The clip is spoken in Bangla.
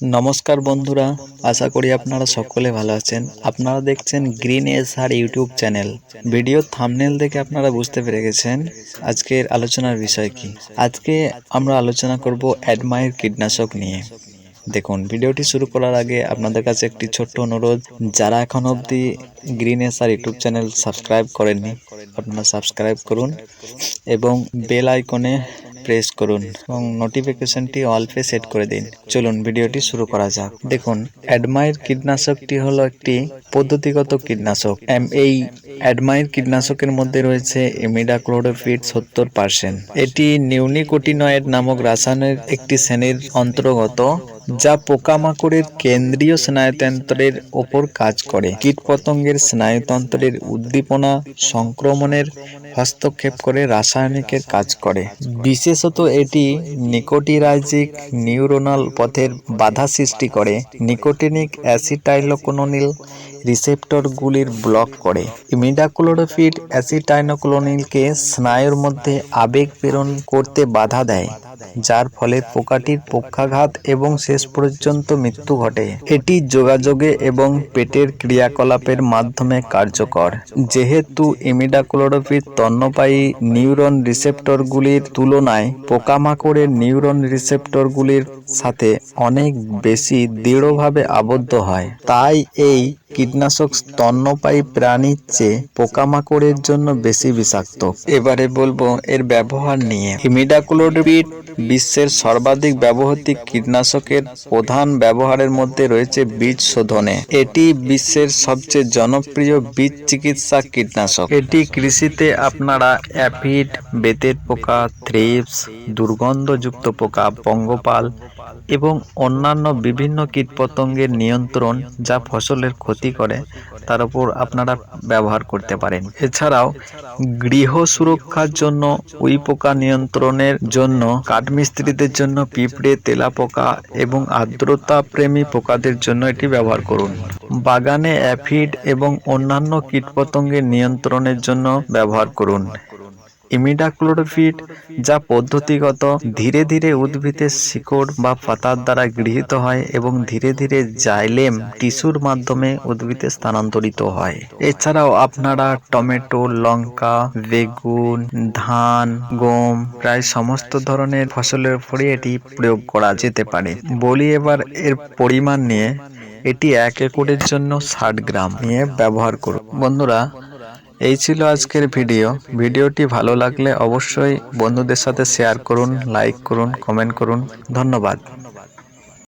নমস্কার বন্ধুরা, আশা করি আপনারা সকলে ভালো আছেন। আপনারা দেখছেন green S R YouTube channel video thumbnail দেখে আপনারা বুঝতে পেরে গেছেন আজকের আলোচনার বিষয় কি। আজকে আমরা আলোচনা করব অ্যাডমায়ের কীটনাশক নিয়ে। দেখুন, ভিডিওটি শুরু করার আগে আপনাদের কাছে একটি ছোট্ট অনুরোধ। যারা এখন অবধি green S R YouTube channel subscribe করেননি, আপনারা সাবস্ক্রাইব করুন এবং বেল আইকনে প্রেস করুন এবং নোটিফিকেশনটি অল্পে সেট করে দিন। চলুন, ভিডিওটি শুরু করা যাক। দেখুন, অ্যাডমাইর কীটনাশকটি হলো একটি পদ্ধতিগত কীটনাশক। এই অ্যাডমাইর কীটনাশকের মধ্যে রয়েছে ইমিডাক্লোরোফিট সত্তর পার্সেন্ট। এটি নিউনিকোটিনয়েড নামক রাসায়নের একটি শ্রেণির অন্তর্গত। যা পোকামাকড়ের কেন্দ্রীয় স্নায়ুতন্ত্রের ওপর কাজ করে। কীটপতঙ্গের স্নায়ুতন্ত্রের উদ্দীপনা সংক্রমণের হস্তক্ষেপ করে রাসায়নিকের কাজ করে। বিশেষত এটি নিকোটিরাইজিক নিউরোনাল পথের বাধা সৃষ্টি করে। নিকোটিনিক অ্যাসিটাইলোকোনোনিল রিসেপ্টরগুলির ব্লক করে। ইমিডাক্লোরোফিট অ্যাসিটাইনোক্লোনিলকে স্নায়ুর মধ্যে আবেগ প্রেরণ করতে বাধা দেয়। যার ফলে পোকাটির পক্ষাঘাত এবং শেষ পর্যন্ত মৃত্যু ঘটে। এটি যোগাযোগে এবং পেটের ক্রিয়াকলাপের মাধ্যমে কার্যকর। যেহেতু ইমিডাক্লোরোফিট তন্নপায়ী নিউরন রিসেপ্টরগুলির তুলনায় পোকামাকড়ের নিউরন রিসেপ্টরগুলির সাথে অনেক বেশি দৃঢ়ভাবে আবদ্ধ হয়। তাই এই কীটনাশক স্তন্যপায়ী প্রাণীর চেয়ে পোকামাকড়ের জন্য বেশি বিষাক্ত। এবারে বলব এর ব্যবহার নিয়ে। ইমিডাক্লোরোপিড বিশ্বের সর্বাধিক ব্যবহৃত কীটনাশকের প্রধান ব্যবহারের মধ্যে রয়েছে বীজ শোধনে। এটি বিশ্বের সবচেয়ে জনপ্রিয় বীজ চিকিৎসা কীটনাশক। এটি কৃষিতে আপনারা অ্যাফিড, বেতের পোকা, থ্রিপস, দুর্গন্ধযুক্ত পোকা, পঙ্গপাল এবং অন্যান্য বিভিন্ন কীটপতঙ্গের নিয়ন্ত্রণ যা ফসলের ক্ষতি করে, তার উপর আপনারা ব্যবহার করতে পারেন। এছাড়াও গৃহ সুরক্ষার জন্য উই পোকা নিয়ন্ত্রণের জন্য কাঠমিস্ত্রিদের জন্য পিঁপড়ে তেলাপোকা এবং আর্দ্রতা প্রেমী পোকাদের জন্য এটি ব্যবহার করুন। বাগানে অ্যাফিড এবং অন্যান্য কীটপতঙ্গের নিয়ন্ত্রণের জন্য ব্যবহার করুন। ইমিডাক্লোরোফিট, যা পদ্ধতিগত, ধীরে ধীরে উদ্ভিদের শিকড় বা পাতার দ্বারা গৃহীত হয় এবং ধীরে ধীরে জাইলেম টিস্যুর মাধ্যমে উদ্ভিদে স্থানান্তরিত হয়। এছাড়াও আপনারা টমেটো, লঙ্কা, বেগুন, ধান, গম প্রায় সমস্ত ধরনের ফসলের উপরে এটি প্রয়োগ করা যেতে পারে। বলি এবার এর পরিমাণ নিয়ে, এটি এক একরের জন্য ষাট গ্রাম নিয়ে ব্যবহার করুন। বন্ধুরা এই ছিল আজকের ভিডিও। ভিডিওটি ভালো লাগলে অবশ্যই বন্ধুদের সাথে শেয়ার করুন লাইক করুন কমেন্ট করুন। ধন্যবাদ।